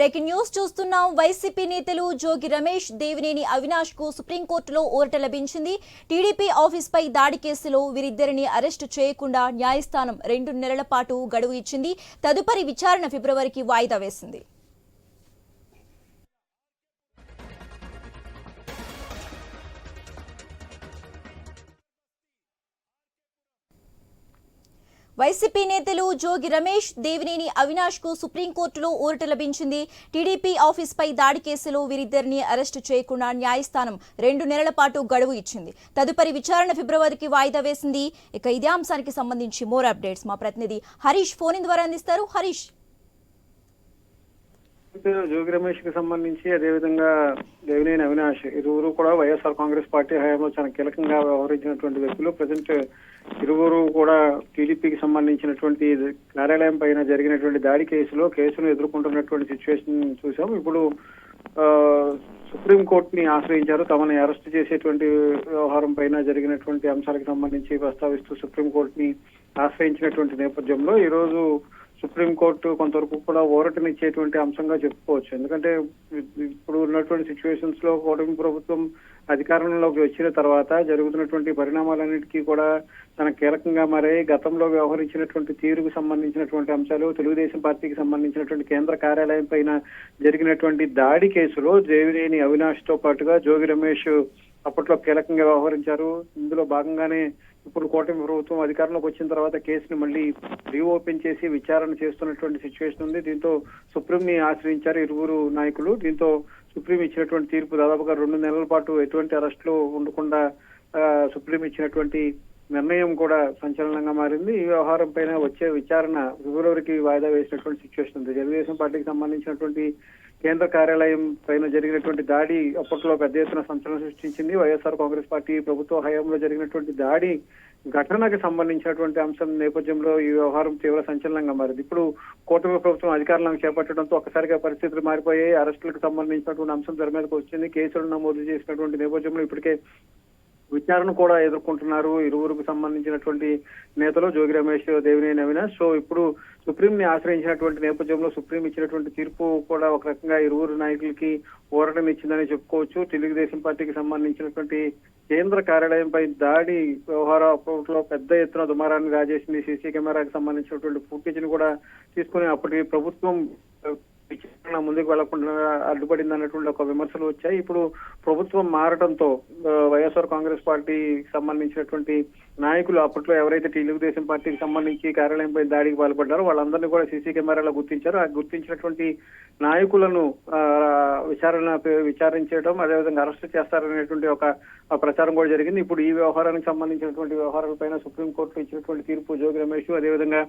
Breaking news చూస్తున్నాం. YCP నేతలు జోగి రమేష్ దేవినేని అవినాష్కు సుప్రీంకోర్టులో ఊరట లభించింది. టీడీపీ ఆఫీస్ పై దాడి కేసులో వీరిద్దరిని అరెస్టు చేయకుండా న్యాయస్థానం రెండు నెలల పాటు గడువు ఇచ్చింది. తదుపరి విచారణ ఫిబ్రవరికి వాయిదా వేసింది. వైసీపీ నేతలు జోగి రమేష్ దేవినేని అవినాష్కు సుప్రీంకోర్టులో ఊరట లభించింది. టీడీపీ ఆఫీస్ పై దాడి కేసులో వీరిద్దరిని అరెస్టు చేయకుండా న్యాయస్థానం రెండు నెలల పాటు గడువు ఇచ్చింది. తదుపరి విచారణ ఫిబ్రవరికి వాయిదా వేసింది. ఇక ఇదే అంశానికి సంబంధించి మోర్ అప్డేట్స్. మా ప్రతినిధి హరీష్ ఫోన్ ద్వారా అందిస్తారు. హరీష్. జోగి రమేష్కి సంబంధించి అదేవిధంగా దేవినేని అవినాష్ ఇరువురు కూడా వైఎస్ఆర్ కాంగ్రెస్ పార్టీ హయాంలో చాలా కీలకంగా వ్యవహరించినటువంటి వ్యక్తులు. ప్రజెంట్ ఇరువురు కూడా టీడీపీకి సంబంధించినటువంటి కార్యాలయం పైన జరిగినటువంటి దాడి కేసులో కేసును ఎదుర్కొంటున్నటువంటి సిచ్యువేషన్ చూసాం ఇప్పుడు ఆ, సుప్రీం కోర్టుని ఆశ్రయించారు. తమని అరెస్ట్ చేసేటువంటి వ్యవహారం పైన జరిగినటువంటి అంశాలకు సంబంధించి ప్రస్తావిస్తూ సుప్రీం కోర్టుని ఆశ్రయించినటువంటి నేపథ్యంలో ఈరోజు సుప్రీంకోర్టు కొంతవరకు కూడా ఊరటనిచ్చేటువంటి అంశంగా చెప్పుకోవచ్చు. ఎందుకంటే ఇప్పుడు ఉన్నటువంటి సిచ్యువేషన్స్లో కూటమి ప్రభుత్వం అధికారంలోకి వచ్చిన తర్వాత జరుగుతున్నటువంటి పరిణామాలన్నిటికీ కూడా తన కీలకంగా మారే గతంలో వ్యవహరించినటువంటి తీరుకు సంబంధించినటువంటి అంశాలు తెలుగుదేశం పార్టీకి సంబంధించినటువంటి కేంద్ర కార్యాలయం పైన జరిగినటువంటి దాడి కేసులో దేవినేని అవినాష్తో పాటుగా జోగి రమేష్ అప్పట్లో కీలకంగా వ్యవహరించారు. ఇందులో భాగంగానే ఇప్పుడు కూటమి ప్రభుత్వం అధికారంలోకి వచ్చిన తర్వాత కేసుని మళ్ళీ రీఓపెన్ చేసి విచారణ చేస్తున్నటువంటి సిచ్యువేషన్ ఉంది. దీంతో సుప్రీం ని ఆశ్రయించారు ఇరువురు నాయకులు. దీంతో సుప్రీం ఇచ్చినటువంటి తీర్పు దాదాపుగా రెండు నెలల పాటు ఎటువంటి అరెస్టులు ఉండకుండా సుప్రీం ఇచ్చినటువంటి నిర్ణయం కూడా సంచలనంగా మారింది. ఈ వ్యవహారం పైన వచ్చే విచారణ ఫిబ్రవరికి వాయిదా వేసినటువంటి సిచ్యువేషన్ ఉంది. తెలుగుదేశం పార్టీకి సంబంధించినటువంటి కేంద్ర కార్యాలయం పైన జరిగినటువంటి దాడి అప్పట్లో పెద్ద ఎత్తున సంచలనం సృష్టించింది. వైఎస్ఆర్ కాంగ్రెస్ పార్టీ ప్రభుత్వ హయాంలో జరిగినటువంటి దాడి ఘటనకు సంబంధించినటువంటి అంశం నేపథ్యంలో ఈ వ్యవహారం తీవ్ర సంచలనంగా మారింది. ఇప్పుడు కూటమి ప్రభుత్వం అధికారంలోకి చేపట్టడంతో ఒక్కసారిగా పరిస్థితులు మారిపోయాయి. అరెస్టులకు సంబంధించినటువంటి అంశం తెర మీదకి వచ్చింది. కేసులు నమోదు చేసినటువంటి నేపథ్యంలో ఇప్పటికే విచారణ కూడా ఎదుర్కొంటున్నారు ఇరువురికి సంబంధించినటువంటి నేతలు. జోగి రమేష్ దేవినేని అవినాష్. సో ఇప్పుడు సుప్రీం ని ఆశ్రయించినటువంటి నేపథ్యంలో సుప్రీం ఇచ్చినటువంటి తీర్పు కూడా ఒక రకంగా ఇరువురు నాయకులకి ఊరటనిచ్చిందని చెప్పుకోవచ్చు. తెలుగుదేశం పార్టీకి సంబంధించినటువంటి కేంద్ర కార్యాలయంపై దాడి వ్యవహారంలో పెద్ద ఎత్తున దుమారాన్ని రాజేసింది సీసీ కెమెరాకి సంబంధించినటువంటి ఫుటేజ్ని కూడా తీసుకుని అప్పటి ప్రభుత్వం విచారణ ముందుకు వెళ్ళకుండా అడ్డుపడింది అన్నటువంటి ఒక విమర్శలు వచ్చాయి. ఇప్పుడు ప్రభుత్వం మారడంతో వైఎస్ఆర్ కాంగ్రెస్ పార్టీకి సంబంధించినటువంటి నాయకులు అప్పట్లో ఎవరైతే తెలుగుదేశం పార్టీకి సంబంధించి కార్యాలయంపై దాడికి పాల్పడ్డారో వాళ్ళందరినీ కూడా సీసీ కెమెరాలో గుర్తించారు. ఆ గుర్తించినటువంటి నాయకులను విచారణ విచారించడం అదేవిధంగా అరెస్ట్ చేస్తారనేటువంటి ఒక ప్రచారం కూడా జరిగింది. ఇప్పుడు ఈ వ్యవహారానికి సంబంధించినటువంటి వ్యవహారాలపైన సుప్రీంకోర్టు ఇచ్చినటువంటి తీర్పు జోగి రమేష్ అదేవిధంగా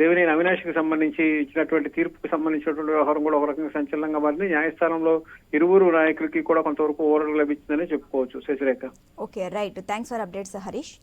దేవినేని అవినాష్కి సంబంధించి ఇచ్చినటువంటి తీర్పుకి సంబంధించినటువంటి వ్యవహారం కూడా ఒక రకంగా సంచలనంగా మారింది. న్యాయస్థానంలో ఇరువురు నాయకులకి కూడా కొంతవరకు ఓరలు లభించిందని చెప్పుకోవచ్చు Sasirekha. Okay right thanks for updates Harish